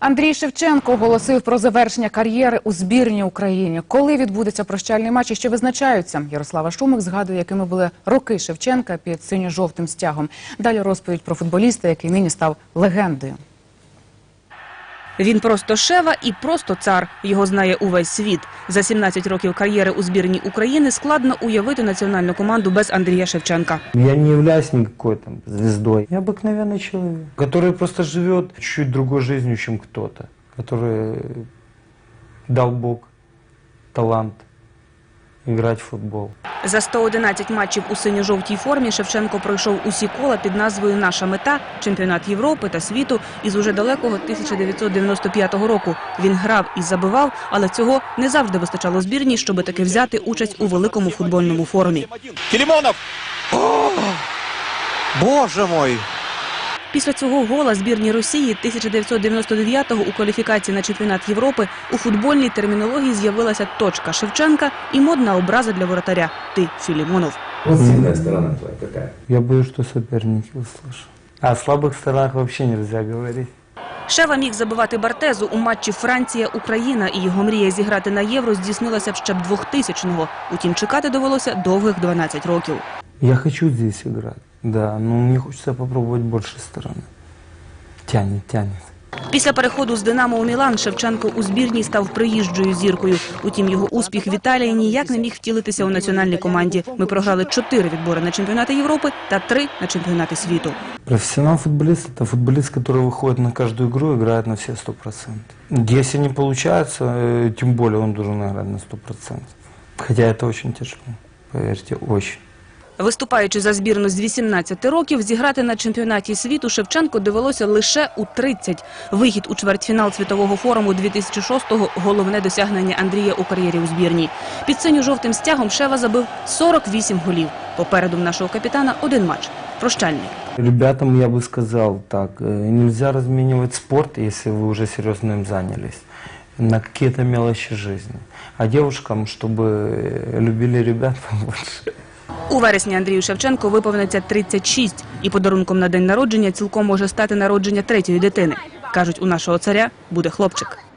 Андрій Шевченко оголосив про завершення кар'єри у збірній Україні. Коли відбудеться прощальний матч і що визначаються? Ярослава Шумик згадує, якими були роки Шевченка під синьо-жовтим стягом. Далі розповідь про футболіста, який нині став легендою. Він просто шева і просто цар. Його знає увесь світ. За 17 років кар'єри у збірній України складно уявити національну команду без Андрія Шевченка. Я не являюсь никакой там звездой. Я обыкновенный человек, который просто живет чуть другой жизнью, чем кто-то, который дал Бог талант играть в футбол. За 111 матчів у синьо-жовтій формі Шевченко пройшов усі кола під назвою Наша мета чемпіонат Європи та світу із уже далекого 1995 року. Він грав і забивав, але цього не завжди вистачало збірній, щоб таки взяти участь у великому футбольному форумі. Филимонов. Боже мой! Після цього гола збірні Росії 1999-го у кваліфікації на чемпіонат Європи у футбольній термінології з'явилася точка Шевченка і модна образа для воротаря Ти Філімонов. Сильная сторона твоя какая? Я боюсь, что соперники услышат. О слабых сторонах вообще нельзя говорить. Шева міг забивати Бартезу у матчі Франція-Україна, і його мрія зіграти на євро здійснилася б ще б 2000-го. Утім, чекати довелося довгих 12 років. Я хочу здесь играть, да, но мне хочется попробовать больше стороны. Тянет, тянет. Після переходу з Динамо у Мілан Шевченко у збірній став приїжджою зіркою. Утім, його успіх в Італії ніяк не міг втілитися у національній команді. Ми програли чотири відбори на чемпіонати Європи та три на чемпіонати світу. Профессионал футболист – это футболист, который выходит на каждую игру и играет на все сто процентов. Если не получается, э, тем более он должен играть на сто процентов. Хотя это очень тяжело, поверьте, очень. Виступаючи за збірну з 18 років, зіграти на чемпіонаті світу Шевченко довелося лише у 30. Вихід у чвертьфінал світового форуму 2006-го – головне досягнення Андрія у кар'єрі у збірній. Під синьо-жовтим стягом Шева забив 48 голів. Попереду в нашого капітана один матч – прощальний. Ребятам я бы сказал так, э, нельзя разменивать спорт, если вы уже серьезно им занялись, на какие-то мелочи жизни. А девушкам, чтобы э, любили ребят побольше. У вересні Андрію Шевченко виповниться 36, і подарунком на день народження цілком може стати народження третьої дитини. Кажуть, у нашого царя буде хлопчик.